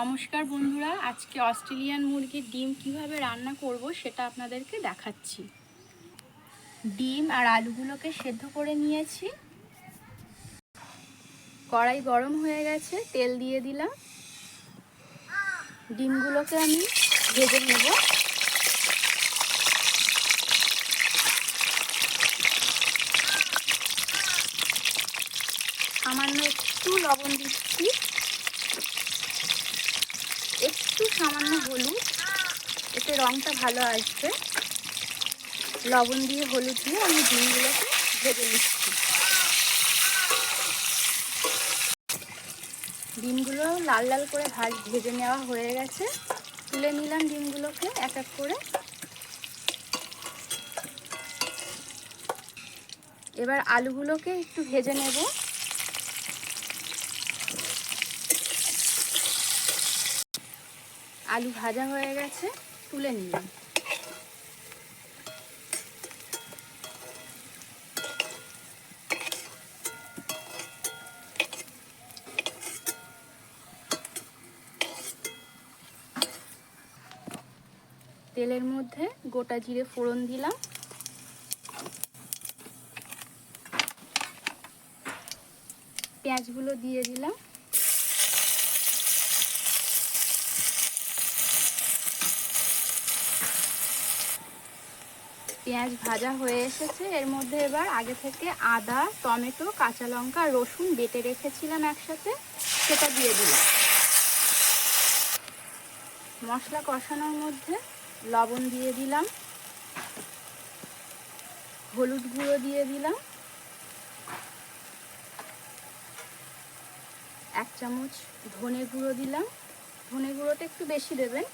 নমস্কার বন্ধুরা, আজকে অস্ট্রেলিয়ান মুরগির ডিম কীভাবে রান্না করব সেটা আপনাদেরকে দেখাচ্ছি। ডিম আর আলুগুলোকে সেদ্ধ করে নিয়েছি। কড়াই গরম হয়ে গেছে, তেল দিয়ে দিলাম। ডিমগুলোকে আমি ভেজে নেব। সামান্য একটু লবণ দিচ্ছি একটু সামান্য হলুদ এতে রঙটা ভালো আসবে লবণ দিয়ে হলুদ দিয়ে আমি ডিমগুলোকে ভেজে নিচ্ছি। ডিমগুলো লাল লাল করে ভাজ ভেজে নেওয়া হয়ে গেছে। তুলে নিলাম ডিমগুলোকে এক এক করে। এবার আলুগুলোকে একটু ভেজে নেব। আলু ভাজা হয়ে গেছে। তুলে নিলাম। তেলের মধ্যে গোটা জিরে ফোড়ন দিলাম। পেঁয়াজগুলো দিয়ে দিলাম। পেঁয়াজ ভাজা হয়ে এসেছে। এর মধ্যে এবার আগে থেকে আদা, টমেটো, কাঁচা লঙ্কা, রসুন বেটে রেখেছিলাম একসাথে। সেটা দিয়ে দিলাম। মশলা কষানোর মধ্যে লবণ দিয়ে দিলাম। হলুদ গুঁড়ো দিয়ে দিলাম। এক চামচ ধনে গুঁড়ো দিলাম। ধনে গুঁড়োটা একটু বেশি দেবেন।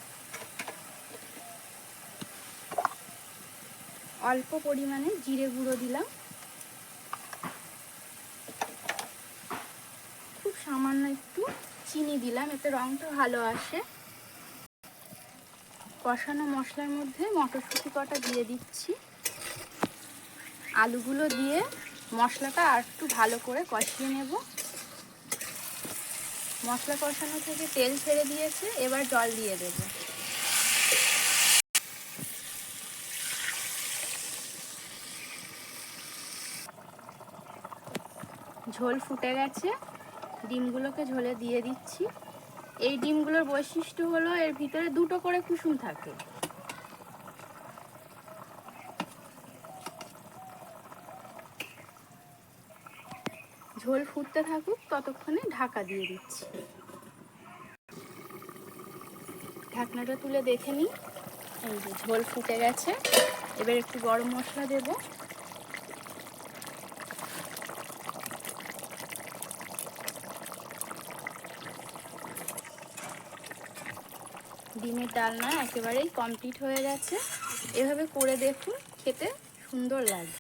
অল্প পরিমাণে জিরে গুঁড়ো দিলাম। খুব সামান্য একটু চিনি দিলাম, এতে রঙটা ভালো আসে। কষানো মশলার মধ্যে মটরশুঁটি কটা দিয়ে দিচ্ছি। আলুগুলো দিয়ে মশলাটা আর একটু ভালো করে কষিয়ে নেব। মশলা কষানো থেকে তেল ছেড়ে দিয়েছে, এবার জল দিয়ে দেবো। ঝোল ফুটে গেছে। ডিমগুলোকে ঝোলে দিয়ে দিচ্ছি। এই ডিমগুলোর বৈশিষ্ট্য হলো এর ভিতরে দুটো করে কুসুম থাকে। ঝোল ফুটতে থাকুক, ততক্ষণে ঢাকা দিয়ে দিচ্ছি। ঢাকনাটা তুলে দেখে নিই। এই যে ঝোল ফুটে গেছে। এবার একটু গরম মশলা দেবো। ডিমের ডালনা একেবারেই কমপ্লিট হয়ে গেছে। এভাবে করে দেখুন খেতে সুন্দর লাগবে।